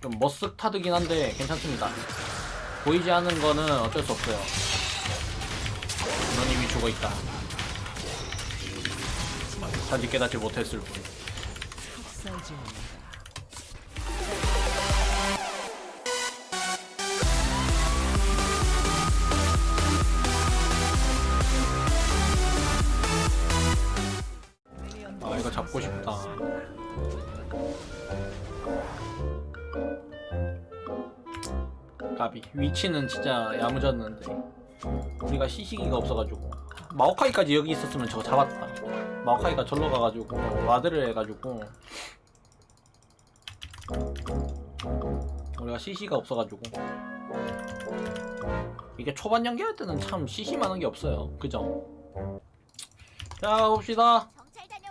좀 머쓱 타드긴 한데 괜찮습니다. 보이지 않는 거는 어쩔 수 없어요. 너님이 죽어 있다. 단지 깨닫지 못했을 뿐. 위치는 진짜 야무졌는데 우리가 시시기가 없어가지고 마오카이까지 여기 있었으면 저거 잡았다. 마오카이가 절로 가가지고 와드를 해가지고 우리가 CC가 없어가지고 이게 초반 연계할 때는 참 많은 게 없어요. 그죠? 자 봅시다.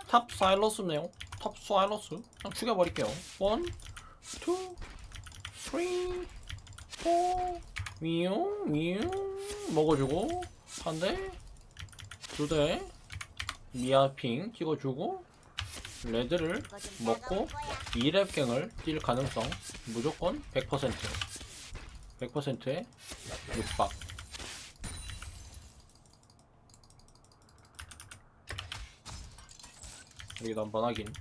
탑 사일러스네요. 탑 사일러스. 그냥 죽여버릴게요. 원, 투, 쓰리, 포. 미용, 미용. 먹어주고. 한 대, 두 대. 미아핑 찍어주고. 레드를 먹고 따가울 거야. 2랩갱을 뛸 가능성 무조건 100%. 100%의 육박. 여기도 한번 확인.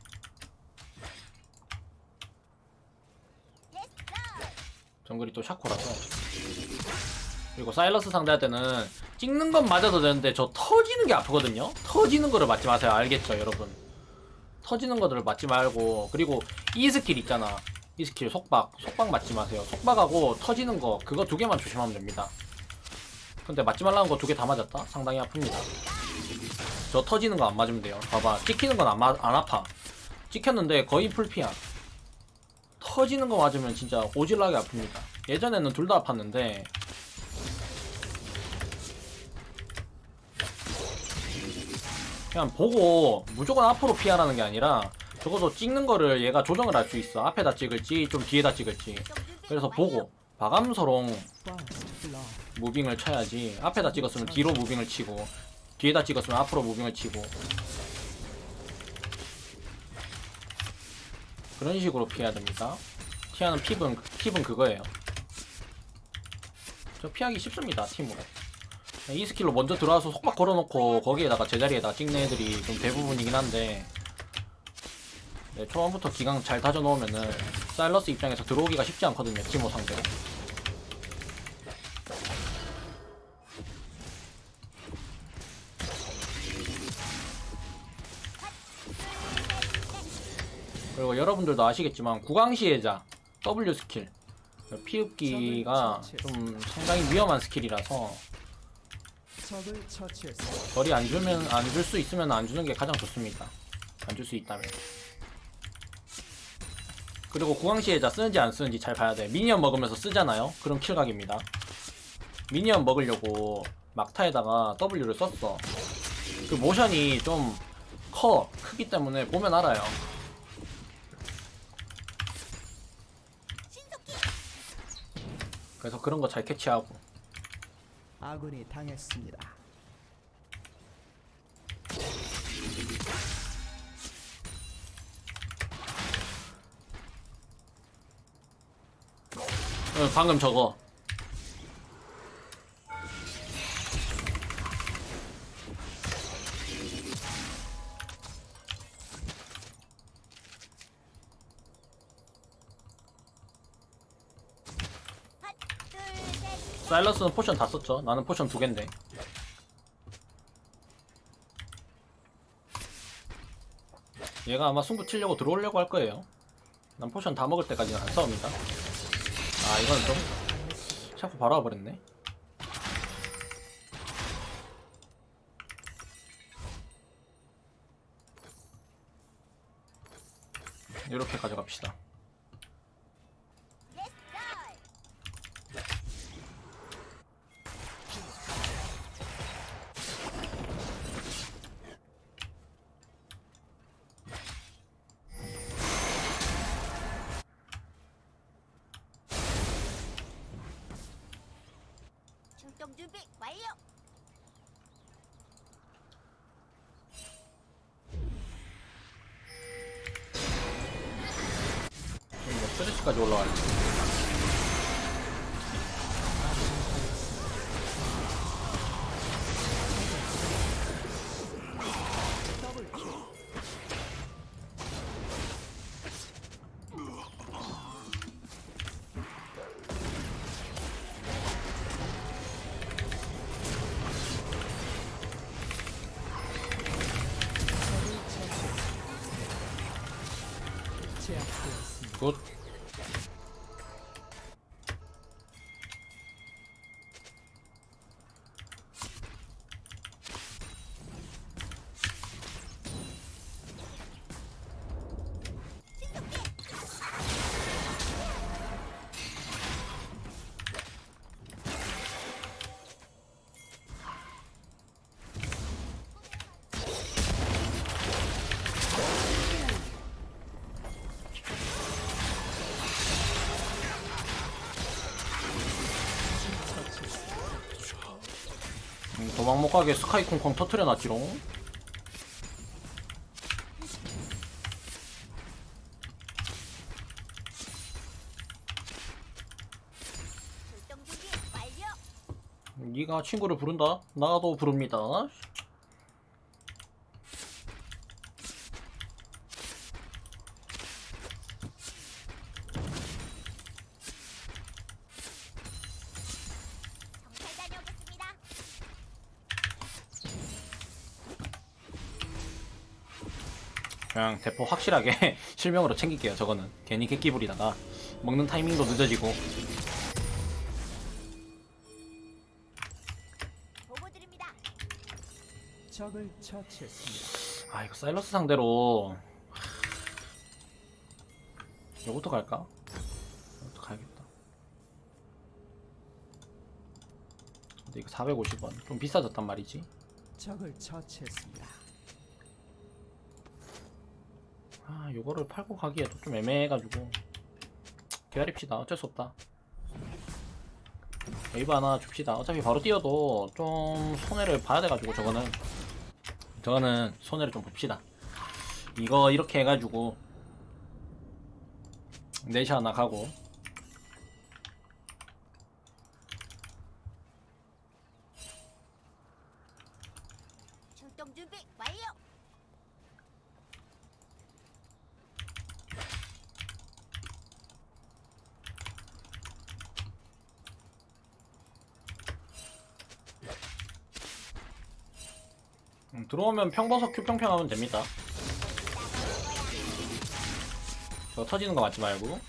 정글이 또 샤코라서. 그리고 사일러스 상대할 때는 찍는 건 맞아도 되는데 저 터지는 게 아프거든요. 터지는 거를 맞지 마세요. 알겠죠, 여러분? 터지는 거들을 맞지 말고 그리고 이 스킬 있잖아. 이 스킬 속박, 속박 맞지 마세요. 속박하고 터지는 거 그거 두 개만 조심하면 됩니다. 근데 맞지 말라는 거 두 개 다 맞았다. 상당히 아픕니다. 저 터지는 거 안 맞으면 돼요. 봐봐, 찍히는 건 안 안 아파. 찍혔는데 거의 풀피야. 터지는 거 맞으면 진짜 오질나게 아픕니다. 예전에는 둘 다 아팠는데 그냥 보고 무조건 앞으로 피하라는 게 아니라 적어도 찍는 거를 얘가 조정을 할 수 있어. 앞에다 찍을지 좀 뒤에다 찍을지. 그래서. 보고 바감서롱. 무빙을 쳐야지. 앞에다 찍었으면 뒤로 무빙을 치고 뒤에다 찍었으면 앞으로 무빙을 치고 그런 식으로 피해야 됩니다. 피하는 팁은 팁은 그거예요. 저 피하기 쉽습니다 팀으로. 이 스킬로 먼저 들어와서 속박 걸어놓고 거기에다가 제자리에다 찍는 애들이 좀 대부분이긴 한데 네, 초반부터 기강 잘 다져 놓으면은 사일러스 입장에서 들어오기가 쉽지 않거든요 티모 상대로. 그리고 여러분들도 아시겠지만 구강시해자 W 스킬 피흡기가 좀 상당히 위험한 스킬이라서. 거리 안 주면 안 줄 수 있으면 안 주는 게 가장 좋습니다. 안 줄 수 있다면. 그리고 구강시해자 쓰는지 안 쓰는지 잘 봐야 돼. 미니언 먹으면서 쓰잖아요. 그럼 킬각입니다. 미니언 먹으려고 막타에다가 W를 썼어. 그 모션이 좀 커, 크기 때문에 보면 알아요. 신속히 그래서 그런 거 잘 캐치하고. 아군이 당했습니다. 어, 방금 저거. 사일러스는 포션 다 썼죠. 나는 포션 두 갠데. 얘가 아마 승부 치려고 들어오려고 할 거예요. 난 포션 다 먹을 때까지는 안 싸웁니다. 아, 이건 좀 자꾸 바로 와버렸네. 이렇게 가져갑시다. 가게 스카이 콩콩 터트려 놨지롱. 출동 준비 완료. 네가 친구를 부른다. 나도 부릅니다. 정찰 다녀오겠습니다. 그냥 대포 확실하게 실명으로 챙길게요. 저거는 괜히 객기 부리다가 먹는 타이밍도 늦어지고. 보고 드립니다. 적을 처치했습니다. 아 이거 사일러스 상대로 요것도 갈까? 이것도 가야겠다. 근데 이거 450원 좀 비싸졌단 말이지. 적을 처치했습니다. 아 요거를 팔고 가기에도 좀 애매해가지고 기다립시다. 어쩔 수 없다. 웨이브 하나 줍시다. 어차피 바로 뛰어도 좀 손해를 봐야 돼가지고 저거는 저거는 손해를 좀 봅시다. 이거 이렇게 해가지고 네시 하나 가고 출동 준비 완료. 음, 들어오면 평버섯 큐 평평 하면 됩니다. 저 터지는 거 맞지 말고.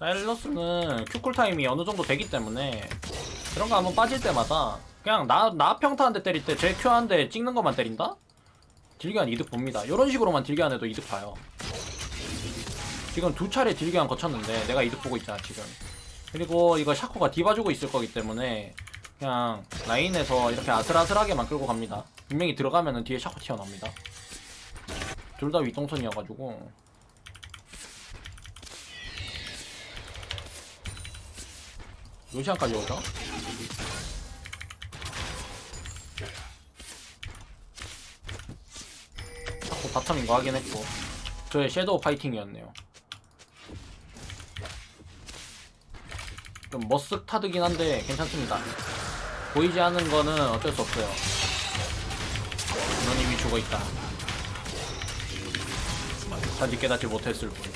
사일러스는 큐 쿨 타임이 어느 정도 되기 때문에 그런 거 한번 빠질 때마다 그냥 나, 나 평타 한대 때릴 때 제 큐 한 대 찍는 것만 때린다? 딜교환 이득 봅니다. 이런 식으로만 딜교환 해도 이득 봐요. 지금 두 차례 딜교환 거쳤는데 내가 이득 보고 있잖아 지금. 그리고 이거 샤코가 디바 주고 있을 거기 때문에 그냥 라인에서 이렇게 아슬아슬하게만 끌고 갑니다. 분명히 들어가면은 뒤에 샤코 튀어나옵니다. 둘 다 윗동선이어가지고 루시안까지 오죠? 샤코 바텀인 거 확인했고 저의 섀도우 파이팅이었네요. 좀 머쓱 타드긴 한데 괜찮습니다. 보이지 않는 거는 어쩔 수 없어요. 너님이 죽어 있다. 아직 깨닫지 못했을 뿐.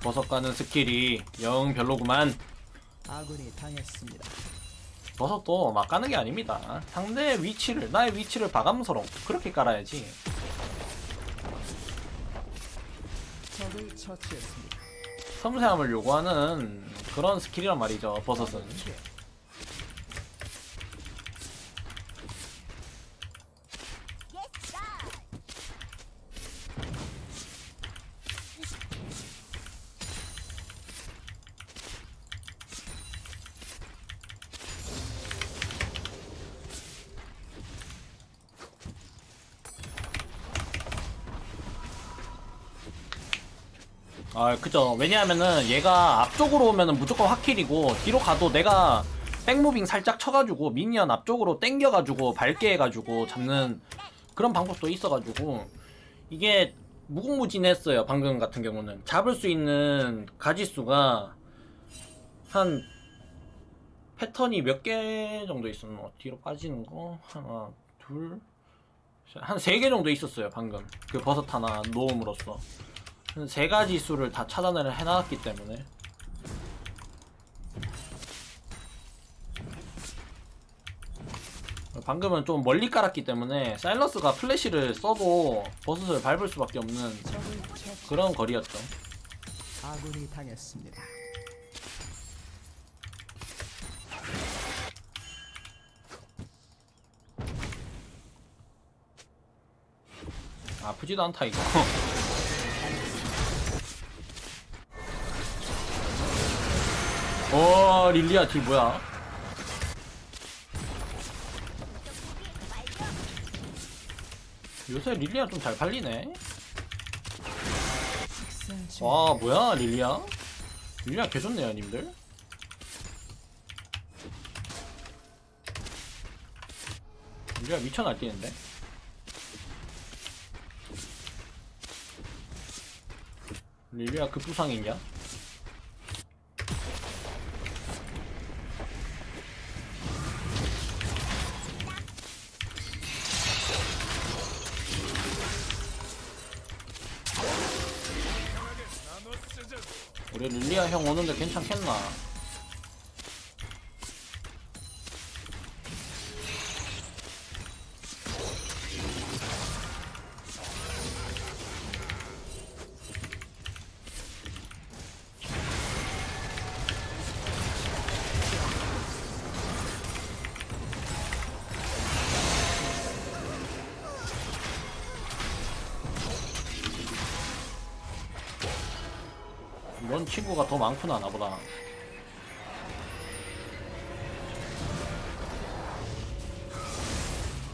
버섯 가는 스킬이 영 별로구만. 아군이 당했습니다. 버섯도 막 가는 게 아닙니다. 상대의 위치를, 나의 위치를 봐가면서 그렇게 깔아야지. 적을 처치했습니다. 섬세함을 요구하는 그런 스킬이란 말이죠, 버섯은. 아, 그죠. 왜냐하면은 얘가 앞쪽으로 오면은 무조건 확킬이고 뒤로 가도 내가 백무빙 살짝 쳐가지고 미니언 앞쪽으로 땡겨가지고 밝게 해가지고 잡는 그런 방법도 있어가지고 이게 무궁무진했어요. 방금 같은 경우는 잡을 수 있는 가지수가 한 패턴이 몇 개 정도 있었노? 뒤로 빠지는 거 하나, 둘, 한 세 개 정도 있었어요. 방금 그 버섯 하나 놓음으로써 한 세 가지 수를 다 차단을 해놨기 때문에 방금은 좀 멀리 깔았기 때문에 사일러스가 플래시를 써도 버섯을 밟을 수밖에 없는. 그런 거리였죠. 아군이 당했습니다. 아프지도 않다 이거. 어 릴리아 뒤 뭐야? 요새 릴리아 좀 잘 팔리네. 와 뭐야 릴리아? 릴리아 개 좋네요 님들. 릴리아 미쳐 날뛰는데. 릴리아 급부상이냐? 오는데 괜찮겠나? 넌 친구가 더 많구나 나보다.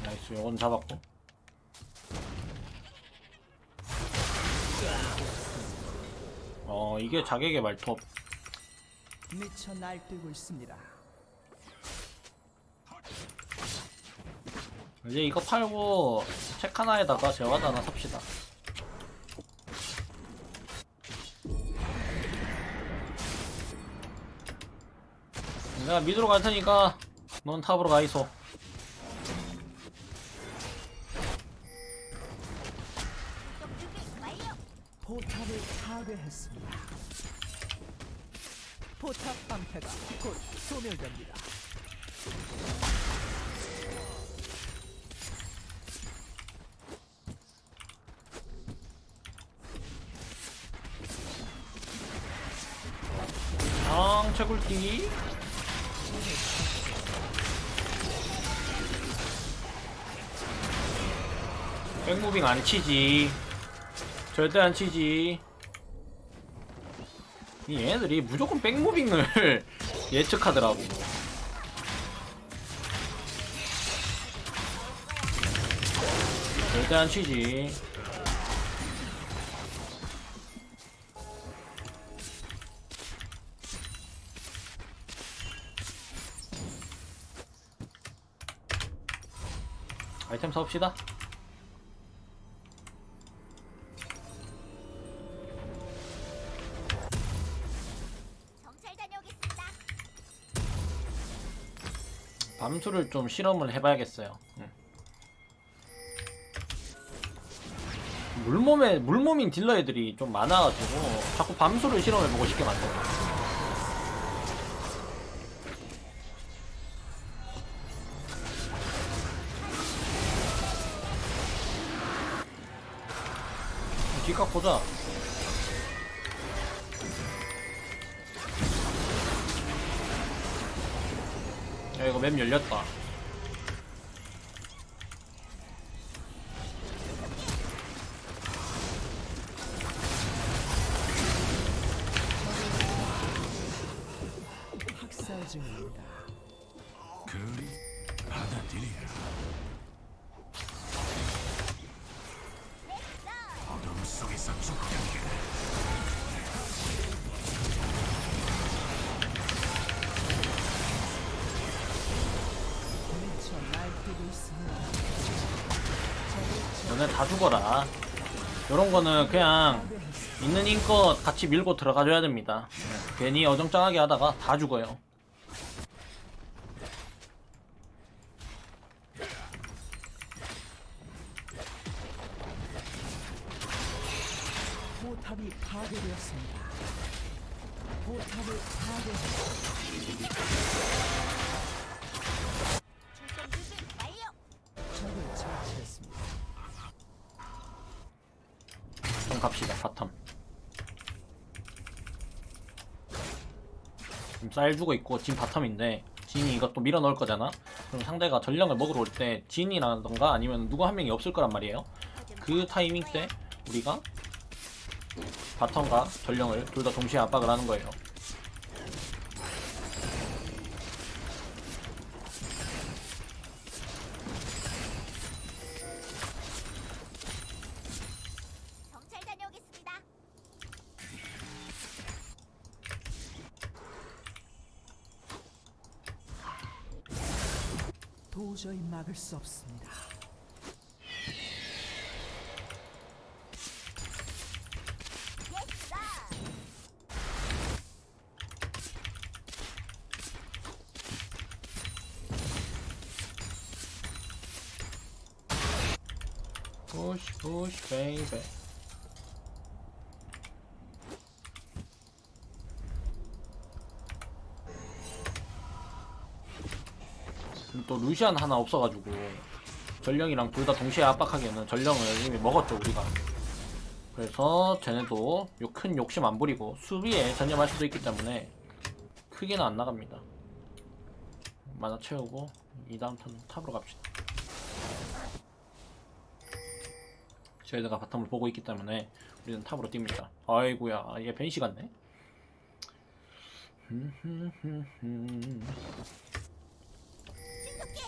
나이스 요건 잡았고. 어 이게 자객의 말톱 미쳐 날뛰고 있습니다. 이제 이거 팔고 책 하나에다가 재화도 하나 삽시다 내가 미드로 갈 테니까 넌 탑으로 준비 완료. 포탑을 파괴했습니다. 포탑 방패가 곧 소멸됩니다. 백무빙 안 치지. 절대 안 치지. 이 얘네들이 무조건 백무빙을 예측하더라고. 절대 안 치지. 아이템 사옵시다 밤수를 좀 실험을 해봐야겠어요. 응. 물몸에 물몸인 딜러 애들이 좀 많아가지고 자꾸 밤수를 실험해보고 싶게 만들어. 뒷각 보자. 맵 열렸다. 학살 중입니다. 그리 받아들이라 다. 죽어라. 이런 거는 그냥. 있는 인껏 같이 밀고 들어가줘야 됩니다. 네, 괜히 어정쩡하게 하다가 다 죽어요. 파괴되었습니다. 포탑을 파괴했습니다. 갑시다 바텀. 지금 쌀 주고 있고 진 바텀인데 진이 이것도 밀어 넣을 거잖아? 그럼 상대가 전령을 먹으러 올 때 진이라던가 아니면 누구 한 명이 없을 거란 말이에요? 그 타이밍 때 우리가 바텀과 전령을 둘 다 동시에 압박을 하는 거예요 도저히 막을 수 없습니다. 예스다. 푸시 푸시 베이베 지금 또 루시안 하나 없어가지고 전령이랑 둘 다 동시에 압박하기에는 전령을 이미 먹었죠 우리가 그래서 쟤네도 요 큰 욕심 안 부리고 수비에 전념할 수도 있기 때문에 크게는 안 나갑니다 만화 채우고 이 다음 턴 탑으로 갑시다 저희가 바텀을 보고 있기 때문에 우리는 탑으로 뜁니다. 아이고야, 얘 벤시 같네. 신속히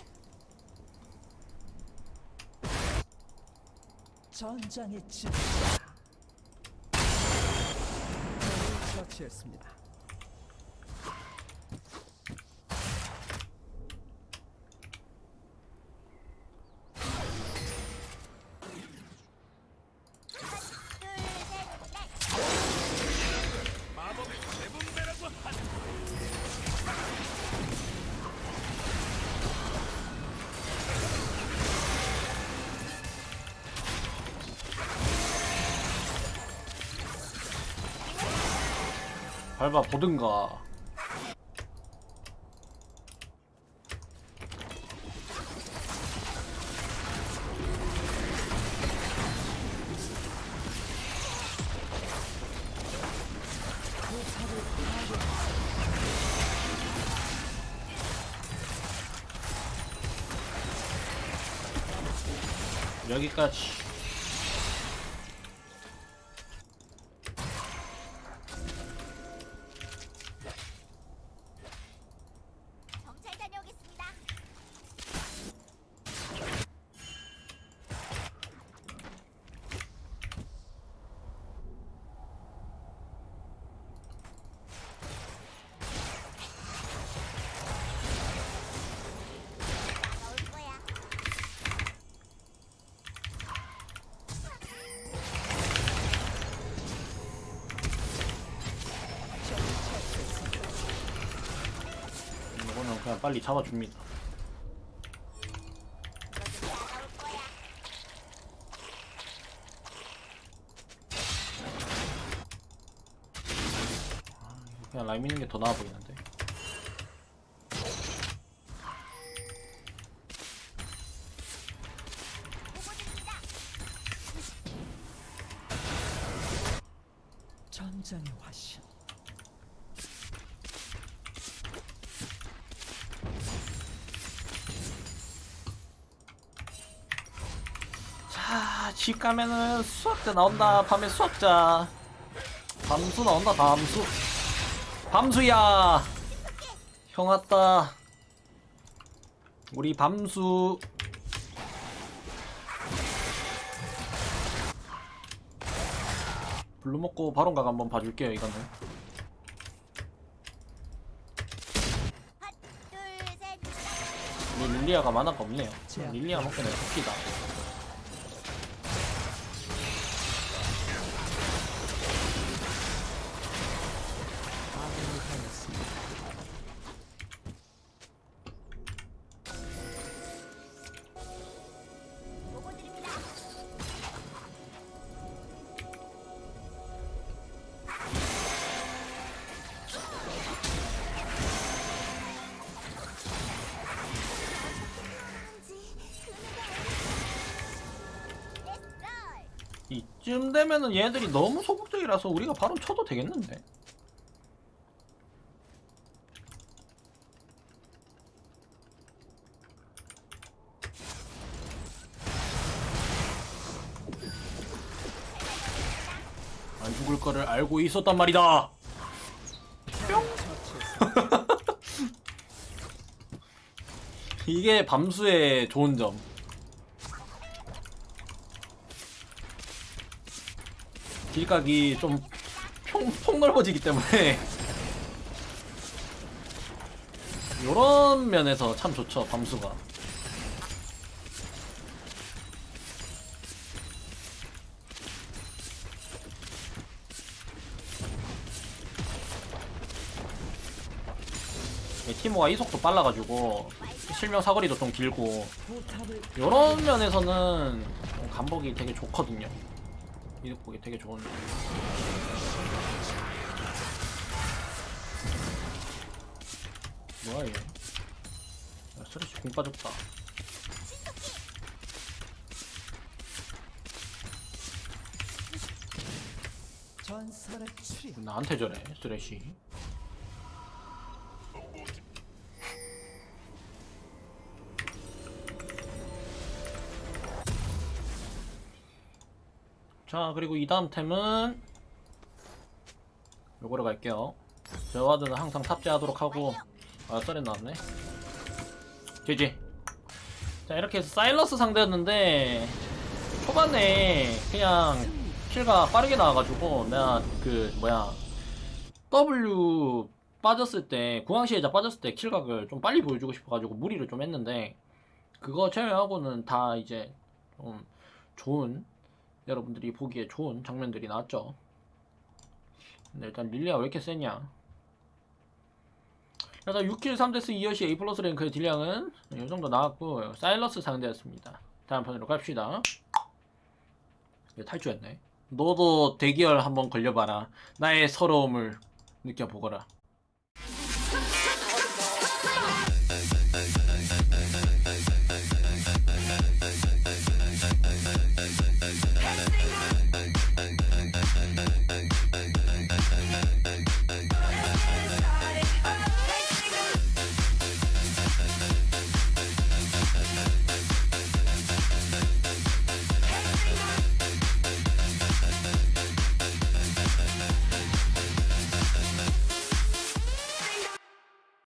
진입니다. 적을 처치했습니다. 밟아 보든가. 여기까지. 빨리 잡아줍니다. 거야. 그냥 라임 있는 게 더 나아 보이는데. 보고 줍니다. 전장의 화신. 가면은 수학자 나온다. 밤에 수학자. 밤수 나온다. 밤수. 밤수야. 형 왔다. 우리 밤수. 블루 먹고 바론각 한번 봐줄게요. 이거는. 우리 릴리아가 만화가 없네요. 릴리아 먹고 내가 토끼다. 이쯤 되면은 얘들이 너무 소극적이라서 우리가 바로 쳐도 되겠는데 안 죽을 거를 알고 있었단 말이다. 이게 밤수의 좋은 점. 길각이 좀 평, 폭넓어지기 때문에 요런 면에서 참 좋죠 밤수가 이 티모가 이속도 빨라가지고 실명 사거리도 좀 길고 이런 면에서는 간복이 되게 좋거든요. 이득 보기 되게 좋은. 뭐야 얘? 야, 스레시 공 빠졌다. 전설의 출현. 나한테 저래 스레시. 자 그리고 이 다음 템은 요거로 갈게요. 저와드는 항상 탑재하도록 하고. 아 썰에 나왔네. GG 자 이렇게 해서 사일러스 상대였는데 초반에 그냥 킬가 빠르게 나와가지고 내가 그 뭐야 W 빠졌을 때 구황시에자 빠졌을 때 킬각을 좀 빨리 보여주고 싶어가지고 무리를 좀 했는데 그거 제외하고는 다 이제 좀 좋은 여러분들이 보기에 좋은 장면들이 나왔죠. 근데 일단 릴리아 왜 이렇게 세냐? 일단 6킬 3데스 2여시 A 플러스 랭크의 딜량은 이 정도 나왔고 사일러스 상대였습니다. 다음 편으로 갑시다. 얘 탈주했네. 너도 대기열 한번 걸려봐라. 나의 서러움을 느껴보거라.